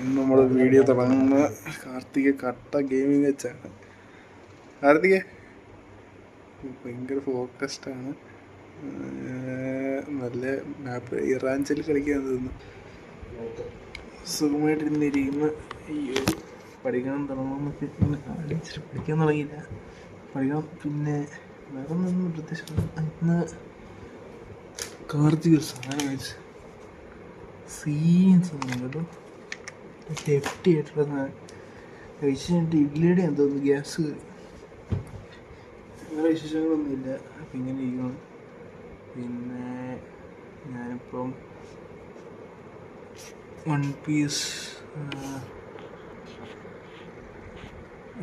ഇന്ന് നമ്മൾ വീഡിയോ തുടങ്ങുന്ന കാർത്തിക കട്ട ഗെയിമിംഗ് വെച്ചാണ് കാർത്തിക ഭയങ്കര ഫോക്കസ്ഡ് ആണ്. നല്ല മാപ്പ് ഇറാഞ്ചൽ കളിക്കാൻ തോന്നുന്നു. സുഖമായിട്ടിരുന്നിരിക്കുന്ന അയ്യോ പഠിക്കാൻ തുടങ്ങുന്നൊക്കെ പഠിക്കാൻ തുടങ്ങിയില്ല. പഠിക്കാൻ പിന്നെ വേറെ ഒന്നും പ്രത്യേകിച്ച് ഇന്ന് കാർത്തിക സാധനം വെച്ച് സീൻസ് കേട്ടോ. ഹെഫ്റ്റി ആയിട്ടുള്ള കഴിച്ചിട്ട് ഇഡ്ലിയുടെ എന്തോന്ന് ഗ്യാസ് വേറെ വിശേഷങ്ങളൊന്നുമില്ല. അപ്പം ഇങ്ങനെ ഇരിക്കണം പിന്നെ ഞാനിപ്പം one piece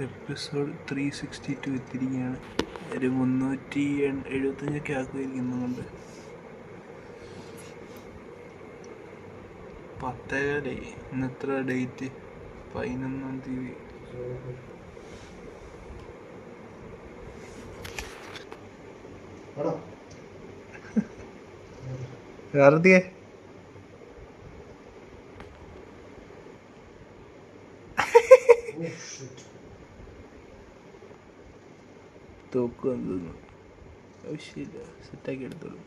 episode three sixty two എത്തിയിരിക്കുകയാണ് ഒരു മുന്നൂറ്റി എഴുപത്തഞ്ചൊക്കെ ആക്കുമായിരിക്കുന്നുണ്ട് പത്തേകാലേ ഇന്ന് എത്ര ഡേറ്റ്? പതിനൊന്നാം തീയതി. കാർത്തികേ ആവശ്യമില്ല സെറ്റാക്കി എടുത്തോളൂ.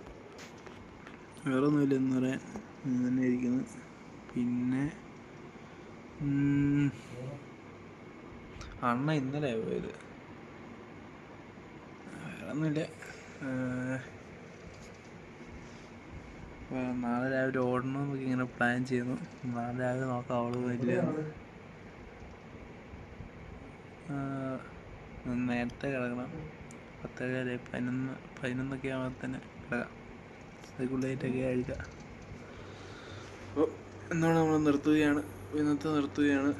വേറെ ഒന്നുമില്ല എന്ന് പറയാൻ. ഇങ്ങനെ തന്നെ ഇരിക്കുന്നു. പിന്നെ അണ്ണ ഇന്നലെ പോയത്. വേറൊന്നുമില്ല. നാളെ രാവിലെ ഓടണമെന്നൊക്കെ ഇങ്ങനെ പ്ലാൻ ചെയ്യുന്നു. നാളെ രാവിലെ നോക്കാം അവൾ വരില്ല നേരത്തെ കിടക്കണം. പത്തര പതിനൊന്ന് പതിനൊന്നൊക്കെ ആകുമ്പോൾ തന്നെ കിടക്കാം റെഗുലേറ്റൊക്കെ കഴിക്കാം അപ്പോൾ എന്താണ് നമ്മൾ നിർത്തുകയാണ്. ഇന്നത്തെ നിർത്തുകയാണ്.